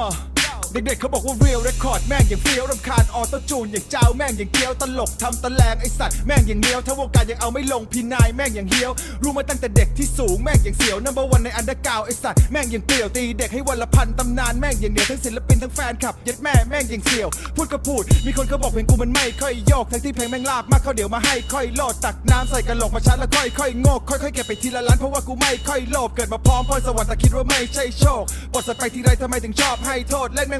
อ เด็กๆเขาบอกว่าเรียลเรคคอร์ดแม่งอย่างเฟี้ยวรำคาญออโต้จูนอย่างเจ้าแม่งอย่างเกี้ยวตลกทำตะแลงไอสัตว์แม่งอย่างเลี้ยวถ้าวงการยังเอาไม่ลงพี่นายแม่งอย่างเฮี้ยว รู้มาตั้งแต่เด็กที่สูงแม่งอย่างเสียวนัมเบอร์วันในอันดอร์กาวไอสัตว์แม่งอย่างเปลี่ยวตีเด็กให้วันละพันตำนานแม่งอย่างเหนียวทั้งศิลปินทั้งแฟนคลับยัดแม่แม่งอย่างเสียว พูดก็พูด มีคนเขาบอกเพลงกูมันไม่ค่อยโยกทั้งที่เพลงแม่งลาบมากเขาเดี๋ยวมาให้ค่อยโลดตักน้ำใส่กระโหลกมาชัดแล้วค่อยค่อยๆโงกค่อยๆเก็บไปทีละล้านเพราะว่ากูไม่ค่อยโลภเกิดมาพร้อมพรสวรรค์แต่คิดว่าไม่ใช่โชคบทสัตว์ไปทีไรทำไมถึงชอบให้โทษเล่นแม่ง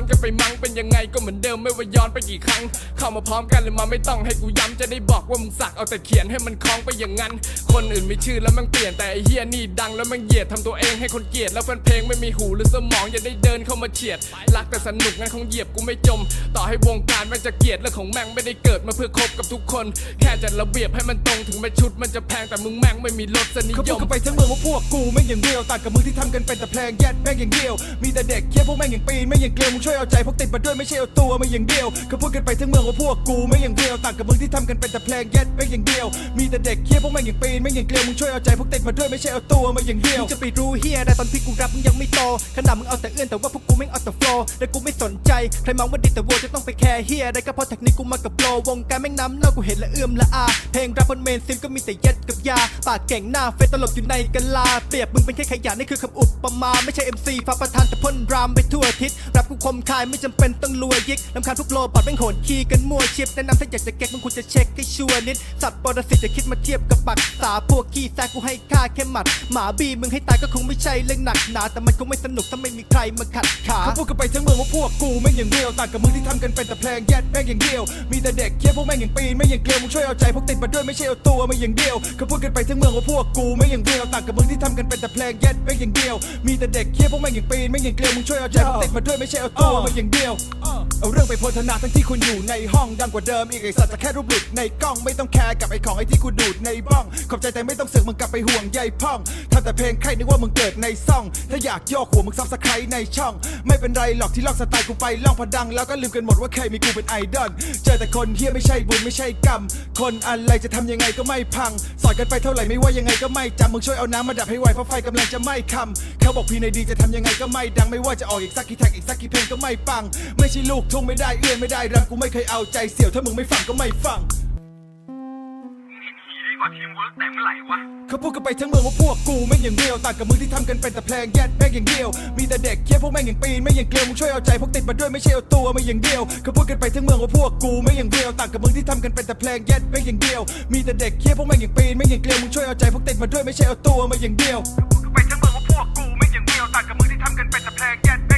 นกันไปมั้งเป็นยังไงก็เหมือนเดิมไม่ว่าย้อนไปกี่ครั้ง เข้ามาพร้อมกันเลยมาไม่ต้องให้กูย้ำจะได้บอกว่ามึงสักเอาแต่เขียนให้มันคล้องไปอย่างนั้น คนอื่นไม่ชื่อแล้วมันเปลี่ยนแต่ไอเฮียนี่ดังแล้วมันเหยียดทำตัวเองให้คนเกลียดแล้วแฟนเพลงไม่มีหูหรือสมองอย่าได้เดินเข้ามาเฉียดรักแต่สนุกงั้นคงเหยียบกูไม่จม ต่อให้วงการแม่งจะเกลียดเรื่องของแม่งไม่ได้เกิดมาเพื่อคบกับทุกคน แค่จัดระเบียบให้มันตรงถึงแม้ชุดมันจะแพงแต่มึงแม่งไม่มีรสนิยมเขาพูดกันไปทั้งเมืองว่าพวกกูแม่งอย่างเดียวต่างกับมึงที่ทำกันเป็นแต่เพลงแยดแม่งอย่างเดียว มีแต่เด็กเคี้ยวพวกแม่งอย่างปีนแม่งอย่างเกลียวมึงชวยเอาใจพวกติดมาด้วยไม่ใช่เอาตัวมาอย่างเดียวเขาพูดกันไปทั้งเมืองว่าพวกกูแม่อย่างเดียวต่างกับมึงที่ทำกันเป็นแต่เพลงแยดแม่อย่างเดียว มีแต่เด็กเคี้ยวพวกแม่งอย่างปีนแม่อย่างเกลียวมึงช่วยเอาใจพวกติดมาด้วยไม่ใช่เอาตัวมาอย่างเดียวจะไปรู้เฮียได้ตอนที่กูรับมึงยังไม่โตขนาดมึงเอาแต่เอื้อนแต่ว่าพวกกูไม่เอาแต่โฟล์และกูไม่สนใจใครมองว่าดิแต่วัวจะต้องไปแคร์เฮียได้ก็เพราะเทคนิคกูมากับโปรวงการแม่งน้ำเน่ากูเห็นและเอื้อมละอาเพลงรับบนเมนซิมก็มีแต่เย็ดกับยา ปากเก่งหน้าเฟซตลบอยู่ในกะลา เปรียบมึงเป็นแค่ขยะนี่คือคำอุปมา ไม่ใช่ MC ฟ้าประธานแต่พ่นรามไปทั่วอาทิศรับกูคมคายไม่จำเป็นต้องรวยยิกลำคาญพวกโลบัดแม่งโหดขี้กันมั่วชิปแนะนำถ้าอยากจะเก๊กมึงควรจะเช็คให้ชัวร์นิดสัตว์ปรสิตจะคิดมาเทียบกับปักษาพวกขี้แซกกูให้ค่าแค่หมัด หมาบีมึงให้ตายก็คงไม่ใช่เรื่องหนักหนาแต่มันคงไม่สนุกถ้าไม่มีใครมาขัดขาเขาพูดกันไปทั้งเมืองว่าพวกกูแม่งอย่างเดียวต่างกับมึงที่ทำกันเป็นแต่เพลงแยดแม่งอย่างเดียว มีแต่เด็กเคี้ยพวกแม่งอย่างปีนแม่งอย่างเกลียวมึงช่วยเอาใจพวกติดมาด้วยไม่ใช่เอาตัวมาอย่างเดียวเขาพูดกันไปทั้งเมืองว่าพวกกูแม่งอย่างเดียวต่างกับมึงที่ทำกันเป็นแต่เพลงแยดแม่งอย่างเดียว มีแต่เด็กเคี้ยวพวกแม่งอย่างปีนแม่งอย่างเกลียวมึงช่วยเอาใจพวกติดมาด้วยไม่ใช่เอาตัวมาอย่างเดียวเอาเรื่องไปโพธนาทั้งที่คุณอยู่ในห้องดังกว่าเดิมอีกไอสัตว์จะแค่รูปหลุดในกล้องไม่ต้องแคร์กับไอของไอที่กูดูดในบ้องขอบใจแต่ไม่ต้องเสือกมึงกลับไปห่วงใยพ่องทำแต่เพลงใครนึกว่ามึงเกิดในซ่อง ถ้าอยากโยกหัวมึงซับสไครในช่อง ไม่เป็นไรหรอกที่ลอกสไตล์กูไปล่องพดัง แล้วก็ลืมกันหมดว่าเคยมีกูเป็นไอดอลเจอแต่คนเฮียไม่ใช่บุญไม่ใช่กรรมคนอะไรจะทำยังไงก็ไม่พังสอนกันไปเท่าไหร่ไม่ว่ายังไงก็ไม่จำมึงช่วยเอาน้ำมาดับให้ไวเพราะไฟกำลังจะไหม้คำเขาบอกพี่ในดีจะทำยังไงก็ไม่ดังไม่ว่าจะออกอีกสักกี่แท็กอีกสักกี่เพลงก็ไม่ปัง ไม่ใช่ลูกทุ่งไม่ได้เอื้อนไม่ได้รำกูไม่เคยเอาใจเสี่ยวถ้ามึงไม่ฟังก็ไม่ฟัง เขาพูดกันไปทั้งเมืองว่าพวกกูแม่งอย่างเดียวต่างกับมึงที่ทำกันเป็นแต่เพลงแยดแม่งอย่างเดียว มีแต่เด็กเคี้ยพวกแม่งอย่างปีนแม่งอย่างเกลียวมึงช่วยเอาใจพวกติดมาด้วยไม่ใช่เอาตัวมาอย่างเดียวเขาพูดกันไปทั้งเมืองว่าพวกกูแม่งอย่างเดียวต่างกับมึงที่ทำกันเป็นแต่เพลงแยดแม่งอย่างเดียว มีแต่เด็กเคี้ยพวกแม่งอย่างปีนแม่งอย่างเกลียวมึงช่วยเอาใจพวกติดมาด้วยไม่ใช่เอาตัวมาอย่างเดียวเขาพูดกันไปทั้งเมืองว่าพวกกูแม่งอย่างเดียวต่างกับมึงที่ทำกันเป็นแต่เพลงแยด